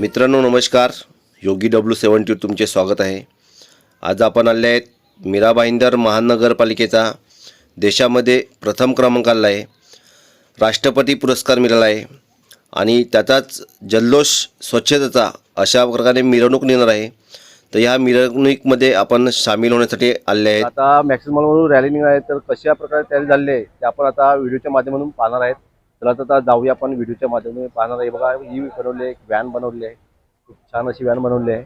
मित्रांनो नमस्कार. योगी W seventy तुमचे स्वागत आहे. आज आपण आले आहेत मीरा भाईंदर महानगरपालिकेचा देशामध्ये प्रथम क्रमांक आला आहे. राष्ट्रपती पुरस्कार मिळाला आहे. आणि त्याचाच जल्लोष स्वच्छतेचा अशा प्रकारे मिरवणूक नेणार आहे. तर ह्या मिरवणुकीमध्ये आपण सामील होण्यासाठी आले आहेत. आता मॅक्सिमम रॅली निघणार आहे. तर कशा प्रकारे तयारी झाली आहे ते आपण आता व्हिडिओच्या माध्यमातून पाहणार आहेत. तर आता जाऊया आपण व्हिडिओच्या माध्यमातून. पाहणार आहे बघा ही बनवली आहे व्हॅन बनवली आहे. खूप छान अशी व्हॅन बनवली आहे.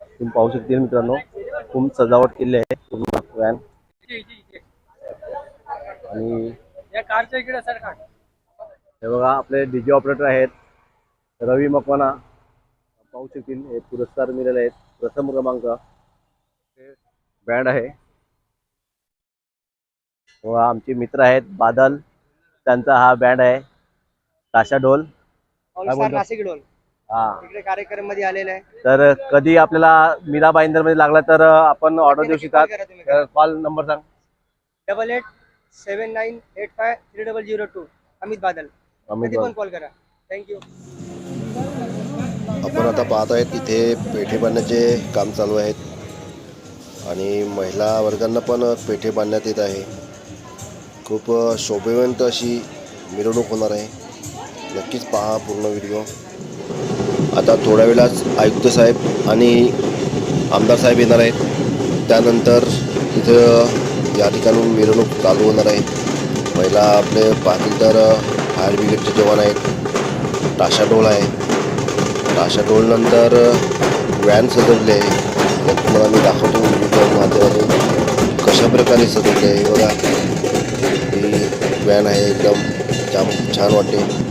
तुम्ही पाहू शकतील मित्रांनो खूप सजावट केली आहे पूर्ण व्हॅन आणि हे बघा आपले डीजे ऑपरेटर आहेत. रवी मकवाना पाहू शकतील हे पुरस्कार मिळाले आहेत. प्रथम क्रमांक बँड आहे. व आमचे मित्र आहेत बादल. त्यांचा हा बँड आहे. ताशा ढोल. पावसार बोलतो? नाशिक डोल हा. इकडे कार्यक्रममध्ये आलेला आहे. तर कधी आपल्याला मीरा बाईंदरमध्ये लागला तर आपण ऑर्डर देऊ शकतात कॉल नंबर सांग. Double eight seven nine eight five three double zero two Amit Badal. Amit कधी. पण कॉल करा. थँक्यू आपण आता पाहत आहेत इथे पेठे बांधण्याचे काम चालू आहेत. आणि महिला वर्गांना पण पेठे बांधण्यात येत आहे. खूप शोभेवंत अशी मिरवणूक होणार आहे. नक्कीच पहा पूर्ण व्हिडिओ आता थोड्या वेळाच आयुक्त साहेब आणि आमदार साहेब येणार आहेत. त्यानंतर तिथं या ठिकाणून मिरवणूक चालू होणार आहे. पहिला आपले पाहतील तर फायर ब्रिगेडचे जवान आहेत. ताशा आहे. अशा टोलनंतर व्हॅन सजवले आहे. तुम्हाला मी दाखवतो व्हिडिओच्या माध्यमातून कशा प्रकारे आहे. बघा. ही व्हॅन आहे एकदम जाम छान वाटते.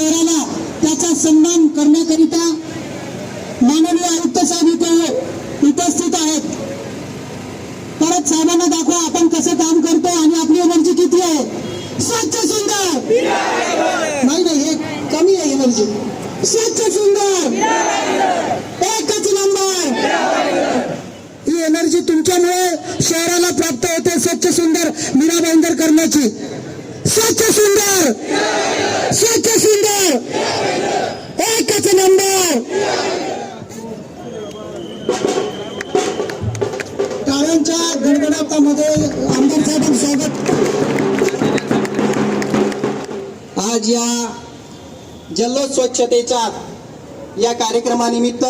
शहराला त्याचा सन्मान करण्याकरिता माननीय आयुक्त साहेब इथे हो, उपस्थित आहेत. परत साहेबांना दाखवा आपण कसं काम करतो आणि आपली एनर्जी किती आहे. स्वच्छ सुंदर! नाही नाही हे कमी आहे एनर्जी स्वच्छ सुंदर! एकच नंबर ही एनर्जी तुमच्यामुळे शहराला प्राप्त होते स्वच्छ सुंदर मीरा भाईंदर करण्याची स्वच्छ सुंदर स्वच्छ सुंदर एकच नंबर टाळ्यांच्या गडगडाटामध्ये आमदार साहेबांचं स्वागत आज या जल्लोष स्वच्छतेच्या या कार्यक्रमानिमित्त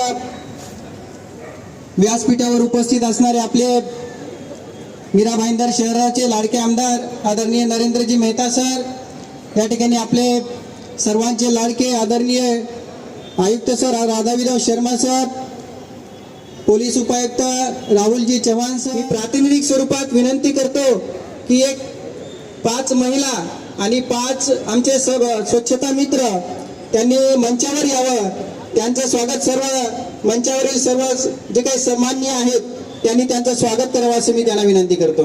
व्यासपीठावर उपस्थित असणारे आपले मीरा भाईंदर शहराचे लाडके आमदार आदरणीय नरेंद्रजी मेहता सर या ठिकाणी आपले सर्वांचे लाडके आदरणीय आयुक्त sir Radhavirao Sharma sir police उपायुक्त राहुलजी चव्हाण सर मी प्रातिनिधिक स्वरूपात विनंती करतो की एक पाच महिला आणि पाच आमचे सब स्वच्छता मित्र त्यांनी मंचावर यावं त्यांचं स्वागत सर्व मंचावरील सर्व जे काही सन्मान्य आहेत त्यांनी त्यांचं स्वागत करावं असं मी त्यांना विनंती करतो.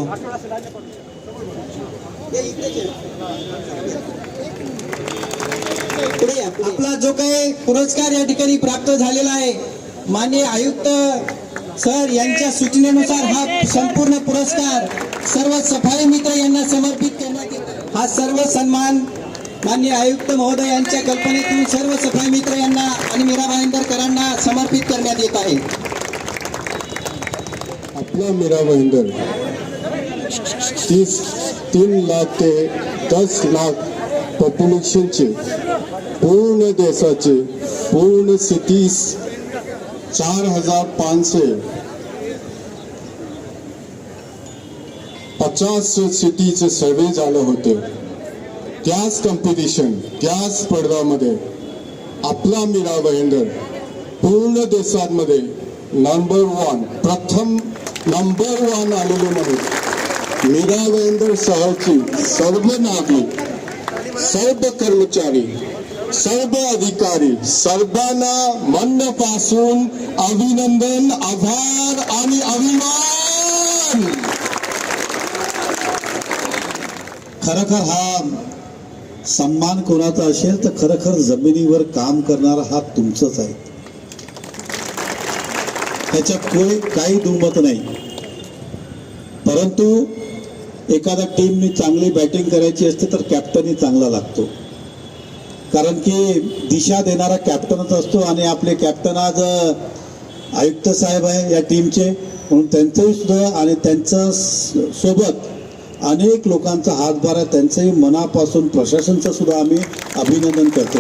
आपला जो काही पुरस्कार या ठिकाणी प्राप्त झालेला आहे माननीय आयुक्त सर यांच्या सूचनेनुसार हा संपूर्ण पुरस्कार सर्व सफाई मित्र यांना समर्पित करण्यात हा सर्व सन्मान माननीय आयुक्त महोदय यांच्या कल्पनेतून सर्व सफाई मित्र यांना आणि मीरा भाईंदरकरांना समर्पित करण्यात येत आहे. आपला मीरा भाईंदर तीस तीन लाख ते दस लाख पॉप्युलेशनचे पूर्ण देशाचे पूर्ण सिटीस चार हजार पाचशे पचास सिटीचे सर्वे झालं होते. त्याच कॉम्पिटिशन त्याच स्पर्धामध्ये आपला मीरा भाईंदर पूर्ण देशांमध्ये नंबर वन प्रथम नंबर वन आलेले म्हणून. मीरा भाईंदर सहची सर्व नागरिक सर्व कर्मचारी सर्व अधिकारी सर्वांना मनापासून अभिनंदन आभार आणि अभिमान. खरखर हा सन्मान कोणाचा असेल तर खरखर जमिनीवर काम करणारा हा तुमचंच आहे. त्याच्यात कोणी काही दुमत नाही. परंतु एखाद्या टीमनी चांगली बॅटिंग करायची असते तर कॅप्टनही चांगला लागतो. कारण की दिशा देणारा कॅप्टनच असतो आणि आपले कॅप्टन आज आयुक्त साहेब आहे या टीमचे. म्हणून त्यांचंही सुद्धा आणि त्यांचं सोबत अनेक लोकांचा हातभार आहे. त्यांचंही मनापासून प्रशासनचं सुद्धा आम्ही अभिनंदन करतो.